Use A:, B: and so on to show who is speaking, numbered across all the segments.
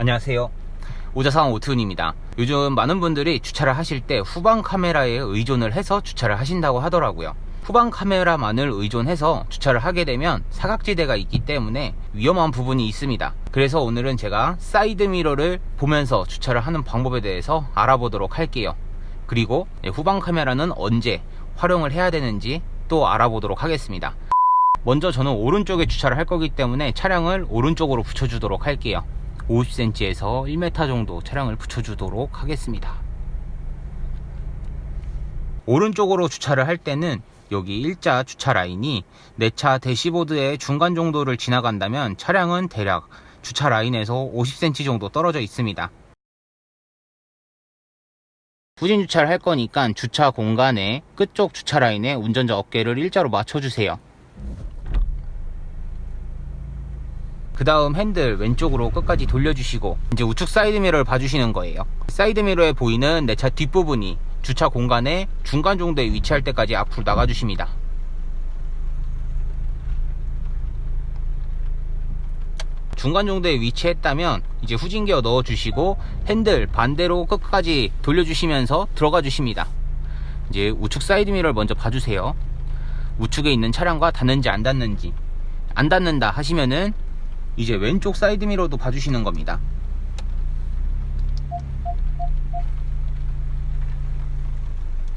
A: 안녕하세요. 오자상 오트운입니다. 요즘 많은 분들이 주차를 하실 때 후방 카메라에 의존을 해서 주차를 하신다고 하더라고요. 후방 카메라만을 의존해서 주차를 하게 되면 사각지대가 있기 때문에 위험한 부분이 있습니다. 그래서 오늘은 제가 사이드 미러를 보면서 주차를 하는 방법에 대해서 알아보도록 할게요. 그리고 후방 카메라는 언제 활용을 해야 되는지 또 알아보도록 하겠습니다. 먼저 저는 오른쪽에 주차를 할 거기 때문에 차량을 오른쪽으로 붙여주도록 할게요. 50cm에서 1m 정도 차량을 붙여주도록 하겠습니다. 오른쪽으로 주차를 할 때는 여기 일자 주차 라인이 내 차 대시보드의 중간 정도를 지나간다면 차량은 대략 주차 라인에서 50cm 정도 떨어져 있습니다. 후진 주차를 할 거니까 주차 공간에 끝쪽 주차 라인에 운전자 어깨를 일자로 맞춰주세요. 그 다음 핸들 왼쪽으로 끝까지 돌려주시고 이제 우측 사이드미러를 봐주시는 거예요. 사이드미러에 보이는 내 차 뒷부분이 주차 공간의 중간 정도에 위치할 때까지 앞으로 나가주십니다. 중간 정도에 위치했다면 이제 후진기어 넣어주시고 핸들 반대로 끝까지 돌려주시면서 들어가 주십니다. 이제 우측 사이드미러를 먼저 봐주세요. 우측에 있는 차량과 닿는지 안 닿는지. 안 닿는다 하시면은 이제 왼쪽 사이드 미러도 봐주시는 겁니다.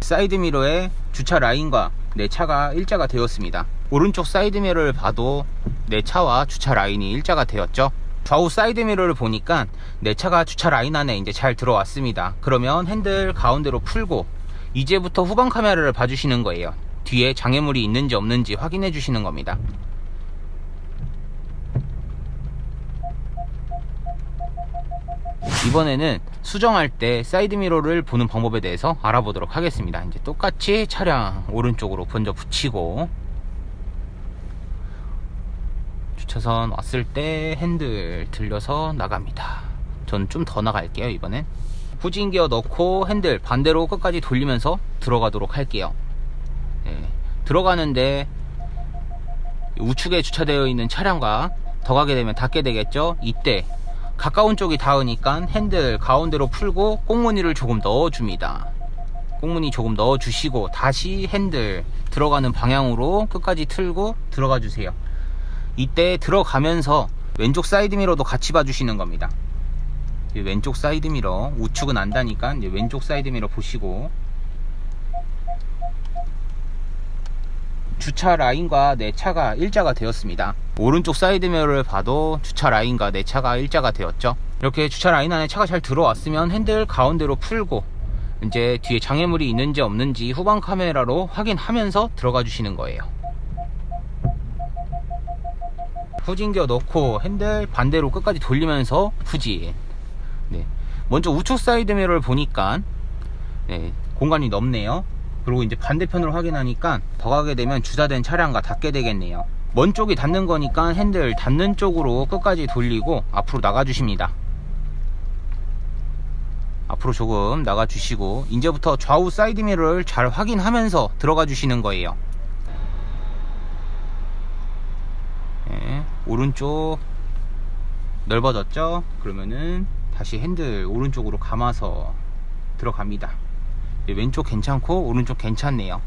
A: 사이드 미러에 주차 라인과 내 차가 일자가 되었습니다. 오른쪽 사이드 미러를 봐도 내 차와 주차 라인이 일자가 되었죠. 좌우 사이드 미러를 보니까 내 차가 주차 라인 안에 이제 잘 들어왔습니다. 그러면 핸들 가운데로 풀고 이제부터 후방 카메라를 봐주시는 거예요. 뒤에 장애물이 있는지 없는지 확인해 주시는 겁니다. 이번에는 수정할 때 사이드 미러를 보는 방법에 대해서 알아보도록 하겠습니다. 이제 똑같이 차량 오른쪽으로 먼저 붙이고 주차선 왔을 때 핸들 들려서 나갑니다. 저는 좀더 나갈게요, 이번엔. 후진 기어 넣고 핸들 반대로 끝까지 돌리면서 들어가도록 할게요. 네, 들어가는데 우측에 주차되어 있는 차량과 더 가게 되면 닿게 되겠죠? 이때 가까운 쪽이 닿으니까 핸들 가운데로 풀고 꽁무니를 조금 넣어줍니다. 꽁무니 조금 넣어주시고 다시 핸들 들어가는 방향으로 끝까지 틀고 들어가 주세요. 이때 들어가면서 왼쪽 사이드 미러도 같이 봐주시는 겁니다. 왼쪽 사이드 미러 우측은 안다니까 왼쪽 사이드 미러 보시고 주차 라인과 내 차가 일자가 되었습니다. 오른쪽 사이드미러를 봐도 주차 라인과 내 차가 일자가 되었죠. 이렇게 주차 라인 안에 차가 잘 들어왔으면 핸들 가운데로 풀고 이제 뒤에 장애물이 있는지 없는지 후방 카메라로 확인하면서 들어가 주시는 거예요. 후진기어 넣고 핸들 반대로 끝까지 돌리면서 후진. 네. 먼저 우측 사이드미러를 보니까 네, 공간이 넓네요. 그리고 이제 반대편으로 확인하니까 더 가게 되면 주차된 차량과 닿게 되겠네요. 먼 쪽이 닿는 거니까 핸들 닿는 쪽으로 끝까지 돌리고 앞으로 나가 주십니다. 앞으로 조금 나가 주시고 이제부터 좌우 사이드 미러를 잘 확인하면서 들어가 주시는 거예요. 네, 오른쪽 넓어졌죠? 그러면은 다시 핸들 오른쪽으로 감아서 들어갑니다. 네, 왼쪽 괜찮고 오른쪽 괜찮네요.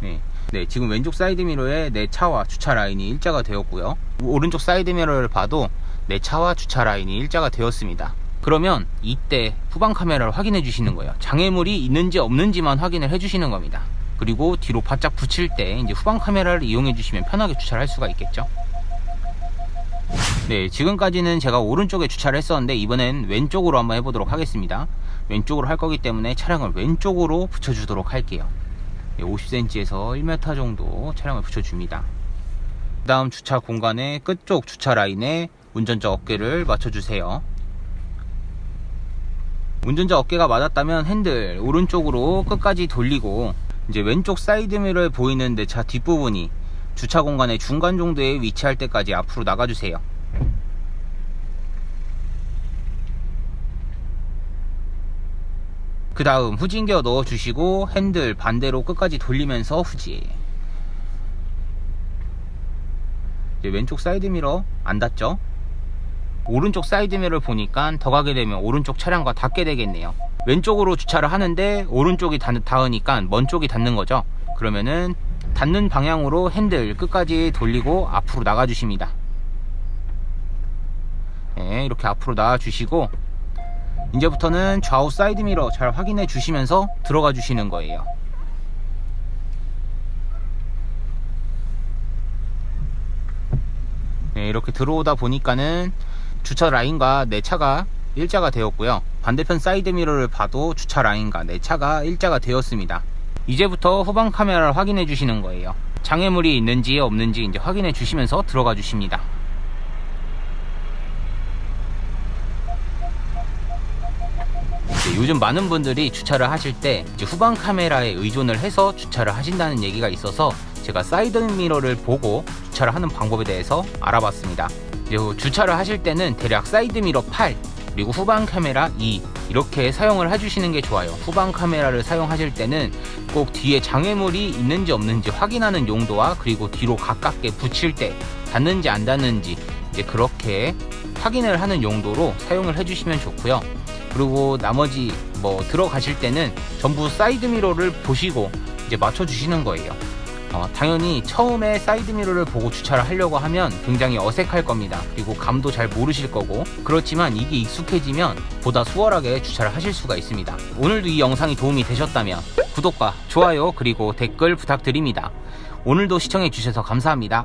A: 네. 네, 지금 왼쪽 사이드 미러에 내 차와 주차 라인이 일자가 되었고요. 오른쪽 사이드 미러를 봐도 내 차와 주차 라인이 일자가 되었습니다. 그러면 이때 후방 카메라를 확인해 주시는 거예요. 장애물이 있는지 없는지만 확인을 해 주시는 겁니다. 그리고 뒤로 바짝 붙일 때 이제 후방 카메라를 이용해 주시면 편하게 주차를 할 수가 있겠죠. 네, 지금까지는 제가 오른쪽에 주차를 했었는데 이번엔 왼쪽으로 한번 해보도록 하겠습니다. 왼쪽으로 할 거기 때문에 차량을 왼쪽으로 붙여주도록 할게요. 50cm에서 1m 정도 차량을 붙여줍니다. 그 다음 주차 공간의 끝쪽 주차 라인에 운전자 어깨를 맞춰주세요. 운전자 어깨가 맞았다면 핸들 오른쪽으로 끝까지 돌리고 이제 왼쪽 사이드미러에 보이는 내 차 뒷부분이 주차 공간의 중간 정도에 위치할 때까지 앞으로 나가주세요. 그 다음 후진기어 넣어주시고 핸들 반대로 끝까지 돌리면서 후진 이제 왼쪽 사이드미러 안 닿죠? 오른쪽 사이드미러를 보니까 더 가게 되면 오른쪽 차량과 닿게 되겠네요. 왼쪽으로 주차를 하는데 오른쪽이 닿, 닿으니까 먼 쪽이 닿는 거죠? 그러면은 닿는 방향으로 핸들 끝까지 돌리고 앞으로 나가 주십니다. 네, 이렇게 앞으로 나와 주시고 이제부터는 좌우 사이드 미러 잘 확인해 주시면서 들어가 주시는 거예요 네, 이렇게 들어오다 보니까는 주차 라인과 내 차가 일자가 되었고요. 반대편 사이드 미러를 봐도 주차 라인과 내 차가 일자가 되었습니다. 이제부터 후방 카메라를 확인해 주시는 거예요. 장애물이 있는지 없는지 이제 확인해 주시면서 들어가 주십니다. 이제 요즘 많은 분들이 주차를 하실 때 후방 카메라에 의존을 해서 주차를 하신다는 얘기가 있어서 제가 사이드 미러를 보고 주차를 하는 방법에 대해서 알아봤습니다. 주차를 하실 때는 대략 사이드 미러 8 그리고 후방 카메라 2 이렇게 사용을 해주시는 게 좋아요. 후방 카메라를 사용하실 때는 꼭 뒤에 장애물이 있는지 없는지 확인하는 용도와 그리고 뒤로 가깝게 붙일 때 닿는지 안 닿는지 이제 그렇게 확인을 하는 용도로 사용을 해주시면 좋고요. 그리고 나머지 뭐 들어가실 때는 전부 사이드 미러를 보시고 이제 맞춰 주시는 거예요. 어, 당연히 처음에 사이드 미러를 보고 주차를 하려고 하면 굉장히 어색할 겁니다. 그리고 감도 잘 모르실 거고 그렇지만 이게 익숙해지면 보다 수월하게 주차를 하실 수가 있습니다. 오늘도 이 영상이 도움이 되셨다면 구독과 좋아요 그리고 댓글 부탁드립니다. 오늘도 시청해 주셔서 감사합니다.